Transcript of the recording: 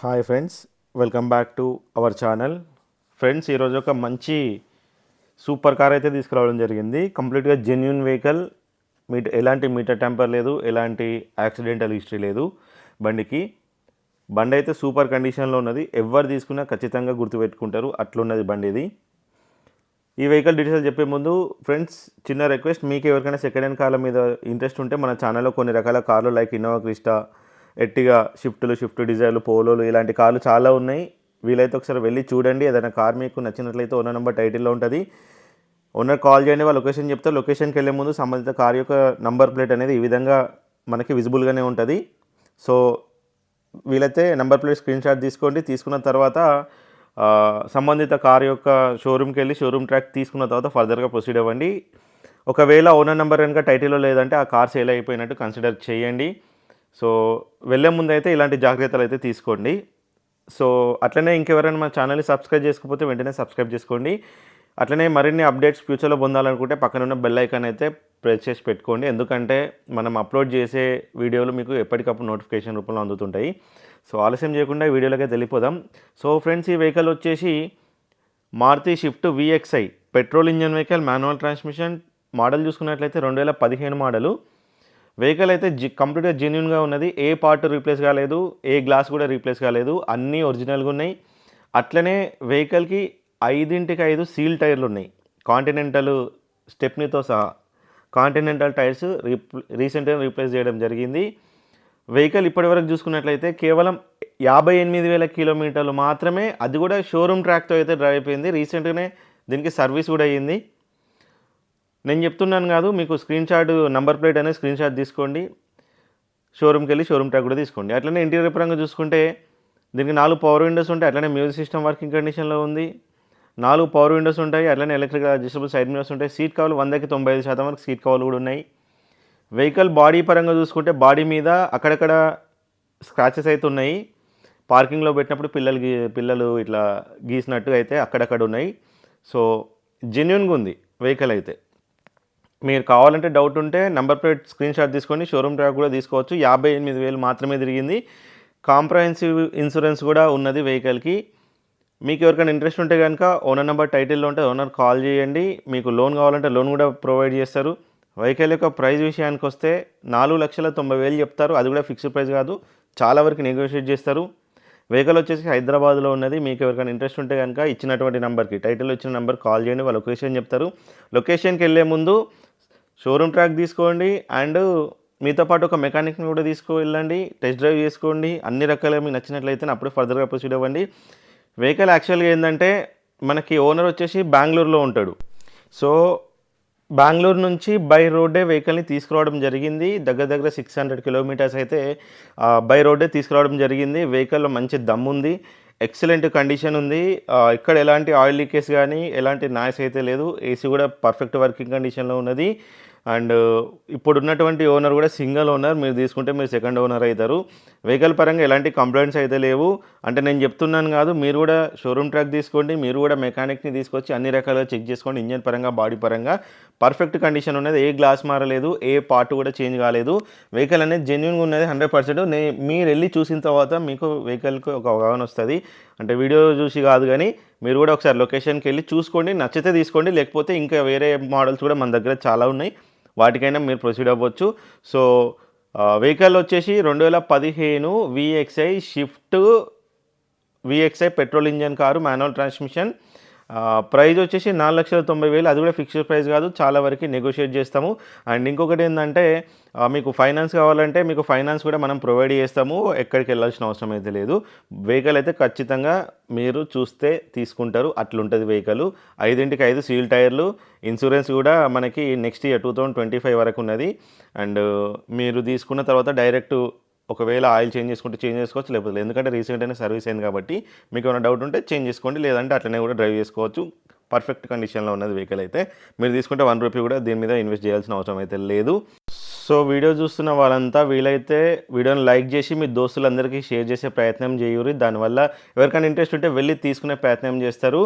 Hi friends welcome back to our channel. Friends ఈరోజు ఒక మంచి సూపర్ కార్ అయితే తీసుకురావడం జరిగింది. కంప్లీట్గా జెన్యున్ వెహికల్ మీట ఎలాంటి మీటర్ టెంపర్ లేదు ఎలాంటి యాక్సిడెంటల్ హిస్టరీ లేదు. బండికి బండి అయితే సూపర్ కండిషన్లో ఉన్నది. ఎవరు తీసుకున్నా ఖచ్చితంగా గుర్తుపెట్టుకుంటారు అట్లున్నది బండి ఇది. ఈ వెహికల్ డీటెయిల్స్ చెప్పే ముందు ఫ్రెండ్స్ చిన్న రిక్వెస్ట్ మీకు ఎవరికైనా సెకండ్ హ్యాండ్ కార్ల మీద ఇంట్రెస్ట్ ఉంటే మన ఛానల్లో కొన్ని రకాల కార్లు లైక్ ఇన్నోవా క్రిస్టా ఎట్టిగా షిఫ్ట్లు షిఫ్ట్ డిజైర్లు పోలోలు ఇలాంటి కార్లు చాలా ఉన్నాయి. వీలైతే ఒకసారి వెళ్ళి చూడండి. ఏదైనా కార్ మీకు నచ్చినట్లయితే ఓనర్ నెంబర్ టైటిల్లో ఉంటుంది. ఓనర్ కాల్ చేయండి వాళ్ళ లొకేషన్ చెప్తే లొకేషన్కి వెళ్ళే ముందు సంబంధిత కార్ యొక్క నంబర్ ప్లేట్ అనేది ఈ విధంగా మనకి విజిబుల్గానే ఉంటుంది. సో వీలైతే నెంబర్ ప్లేట్ స్క్రీన్ షాట్ తీసుకోండి. తీసుకున్న తర్వాత సంబంధిత కార్ యొక్క షోరూమ్కి వెళ్ళి షోరూమ్ ట్రాక్ తీసుకున్న తర్వాత ఫర్దర్గా ప్రొసీడ్ అవ్వండి. ఒకవేళ ఓనర్ నెంబర్ కనుక టైటిల్లో లేదంటే ఆ కార్ సేల్ అయిపోయినట్టు కన్సిడర్ చేయండి. సో వెళ్ళే ముందు అయితే ఇలాంటి జాగ్రత్తలు అయితే తీసుకోండి. సో అట్లనే ఇంకెవరైనా మన ఛానల్ని సబ్స్క్రైబ్ చేసుకోకపోతే వెంటనే సబ్స్క్రైబ్ చేసుకోండి. అట్లనే మరిన్ని అప్డేట్స్ ఫ్యూచర్లో పొందాలనుకుంటే పక్కన ఉన్న బెల్ ఐకాన్ అయితే ప్రెస్ చేసి పెట్టుకోండి. ఎందుకంటే మనం అప్లోడ్ చేసే వీడియోలు మీకు ఎప్పటికప్పుడు నోటిఫికేషన్ రూపంలో అందుతుంటాయి. సో ఆలస్యం చేయకుండా ఈ వీడియోలోకి వెళ్ళిపోదాం. సో ఫ్రెండ్స్ ఈ వెహికల్ వచ్చేసి Maruti Swift VXI petrol engine vehicle manual transmission model చూసుకున్నట్లయితే రెండు వేల పదిహేను మోడలు. వెహికల్ అయితే జి కంప్లీట్గా జెన్యున్గా ఉన్నది. ఏ పార్ట్ రీప్లేస్ కాలేదు. ఏ గ్లాస్ కూడా రీప్లేస్ కాలేదు. అన్నీ ఒరిజినల్గా ఉన్నాయి. అట్లనే వెహికల్కి ఐదింటికి ఐదు సీల్ టైర్లు ఉన్నాయి. కాంటినెంటల్ స్టెప్నీతో సహా. కాంటినెంటల్ టైర్స్ రీప్ రీసెంట్గా రీప్లేస్ చేయడం జరిగింది. వెహికల్ ఇప్పటివరకు చూసుకున్నట్లయితే కేవలం యాభై ఎనిమిది వేల కిలోమీటర్లు మాత్రమే. అది కూడా షోరూమ్ ట్రాక్తో అయితే డ్రైవ్ అయిపోయింది. రీసెంట్గానే దీనికి సర్వీస్ కూడా అయ్యింది. నేను చెప్తున్నాను కాదు మీకు స్క్రీన్ షాట్ నంబర్ ప్లేట్ అనేది స్క్రీన్ షాట్ తీసుకోండి. షోరూమ్కి వెళ్ళి షోరూమ్ ట్యాగ్ కూడా తీసుకోండి. అట్లనే ఇంటీరియర్ పరంగా చూసుకుంటే దీనికి నాలుగు పవర్ విండోస్ ఉంటాయి. అట్లనే మ్యూజిక్ సిస్టమ్ వర్కింగ్ కండిషన్లో ఉంది. నాలుగు పవర్ విండోస్ ఉంటాయి. అట్లనే ఎలక్ట్రికల్ అడ్జస్టబుల్ సైడ్ మిరర్స్ ఉంటాయి. సీట్ కవర్లు వందకి తొంభై ఐదు శాతం వరకు సీట్ కవర్లు కూడా ఉన్నాయి. వెహికల్ బాడీ పరంగా చూసుకుంటే బాడీ మీద అక్కడక్కడ స్క్రాచెస్ అయితే ఉన్నాయి. పార్కింగ్లో పెట్టినప్పుడు పిల్లలు గీ పిల్లలు ఇట్లా గీసినట్టుగా అయితే అక్కడక్కడ ఉన్నాయి. సో జెన్యున్గా ఉంది వెహికల్ అయితే. మీరు కావాలంటే డౌట్ ఉంటే నెంబర్ ప్లేట్ స్క్రీన్ షాట్ తీసుకొని షోరూమ్ ట్రాక్ కూడా తీసుకోవచ్చు. యాభై ఎనిమిది వేలు మాత్రమే తిరిగింది. కాంప్రహెన్సివ్ ఇన్సూరెన్స్ కూడా ఉన్నది వెహికల్కి మీకు ఎవరికైనా ఇంట్రెస్ట్ ఉంటే కనుక ఓనర్ నెంబర్ టైటిల్లో ఉంటే ఓనర్ కాల్ చేయండి. మీకు లోన్ కావాలంటే లోన్ కూడా ప్రొవైడ్ చేస్తారు. వెహికల్ యొక్క ప్రైస్ విషయానికి వస్తే నాలుగు లక్షల తొంభై వేలు చెప్తారు. అది కూడా ఫిక్స్డ్ ప్రైస్ కాదు. చాలా వరకు నెగోషియేట్ చేస్తారు. వెహికల్ వచ్చేసి హైదరాబాద్లో ఉన్నది. మీకు ఎవరికైనా ఇంట్రెస్ట్ ఉంటే కనుక ఇచ్చినటువంటి నెంబర్కి టైటిల్ ఇచ్చిన నెంబర్ కాల్ చేయండి. వాళ్ళ లొకేషన్ చెప్తారు. లొకేషన్కి వెళ్ళే ముందు షోరూమ్ ట్రాక్ తీసుకోండి అండ్ మీతో పాటు ఒక మెకానిక్ని కూడా తీసుకు వెళ్ళండి టెస్ట్ డ్రైవ్ చేసుకోండి. అన్ని రకాలుగా మీకు నచ్చినట్లయితే అప్పుడే ఫర్దర్గా ప్రొసీడ్ అవ్వండి. వెహికల్ యాక్చువల్గా ఏంటంటే మనకి ఓనర్ వచ్చేసి బెంగళూరులో ఉంటాడు. సో బెంగళూరు నుంచి బై రోడ్డే వెహికల్ని తీసుకురావడం జరిగింది. దగ్గర దగ్గర సిక్స్ హండ్రెడ్ కిలోమీటర్స్ అయితే బై రోడ్డే తీసుకురావడం జరిగింది. వెహికల్లో మంచి దమ్ ఉంది ఎక్సలెంట్ కండిషన్ ఉంది. ఇక్కడ ఎలాంటి ఆయిల్ లీకేజ్ కానీ ఎలాంటి నాయిస్ అయితే లేదు. ఏసీ కూడా పర్ఫెక్ట్ వర్కింగ్ కండిషన్లో ఉన్నది. అండ్ ఇప్పుడు ఉన్నటువంటి ఓనర్ కూడా సింగిల్ ఓనర్ మీరు తీసుకుంటే మీరు సెకండ్ ఓనర్ అవుతారు. వెహికల్ పరంగా ఎలాంటి కంప్లైంట్స్ అయితే లేవు. అంటే నేను చెప్తున్నాను కాదు మీరు కూడా షోరూమ్ ట్రాక్ తీసుకోండి మీరు కూడా మెకానిక్ని తీసుకొచ్చి అన్ని రకాలుగా చెక్ చేసుకోండి ఇంజన్ పరంగా బాడీ పరంగా. పర్ఫెక్ట్ కండిషన్ ఉన్నది ఏ గ్లాస్ మారలేదు ఏ పార్ట్ కూడా చేంజ్ కాలేదు. వెహికల్ అనేది జెన్యున్గా ఉన్నది హండ్రెడ్ పర్సెంట్ నే మీరు వెళ్ళి చూసిన తర్వాత మీకు వెహికల్కి ఒక అవగాహన వస్తుంది. అంటే వీడియో చూసి కాదు కానీ మీరు కూడా ఒకసారి లొకేషన్కి వెళ్ళి చూసుకోండి నచ్చితే తీసుకోండి లేకపోతే ఇంకా వేరే మోడల్స్ కూడా మన దగ్గర చాలా ఉన్నాయి. వాటికైనా మీరు ప్రొసీడ్ అవ్వచ్చు. సో వెహికల్ వచ్చేసి రెండు వేల పదిహేను VXI Swift VXI petrol engine car manual transmission. Price వచ్చేసి నాలుగు లక్షల తొంభై వేలు. అది కూడా ఫిక్స్డ్ ప్రైస్ కాదు. చాలా వరకు నెగోషియేట్ చేస్తాము. అండ్ ఇంకొకటి ఏంటంటే మీకు ఫైనాన్స్ కావాలంటే మీకు ఫైనాన్స్ కూడా మనం ప్రొవైడ్ చేస్తాము. ఎక్కడికి వెళ్ళాల్సిన అవసరం అయితే లేదు. వెహికల్ అయితే ఖచ్చితంగా మీరు చూస్తే తీసుకుంటారు. అట్లుంటుంది వెహికల్ ఐదింటికి ఐదు సీల్ టైర్లు. ఇన్సూరెన్స్ కూడా మనకి next year two thousand twenty five వరకు ఉన్నది. అండ్ మీరు తీసుకున్న తర్వాత డైరెక్ట్ ఒకవేళ ఆయిల్ చేంజ్ చేసుకుంటే చేంజ్ చేసుకోవచ్చు లేకపోతే ఎందుకంటే రీసెంట్ అయినా సర్వీస్ అయింది కాబట్టి మీకు ఏమైనా డౌట్ ఉంటే చేంజ్ చేసుకోండి లేదంటే అట్లనే కూడా డ్రైవ్ చేసుకోవచ్చు. పర్ఫెక్ట్ కండిషన్లో ఉన్నది వెహికల్ అయితే. మీరు తీసుకుంటే వన్ రూపీ కూడా దీని మీద ఇన్వెస్ట్ చేయాల్సిన అవసరం అయితే లేదు. సో వీడియో చూస్తున్న వాళ్ళంతా వీలైతే వీడియోని లైక్ చేసి మీ దోస్తులందరికీ షేర్ చేసే ప్రయత్నం చేయూరి దానివల్ల ఎవరికైనా ఇంట్రెస్ట్ ఉంటే వెళ్ళి తీసుకునే ప్రయత్నం చేస్తారు.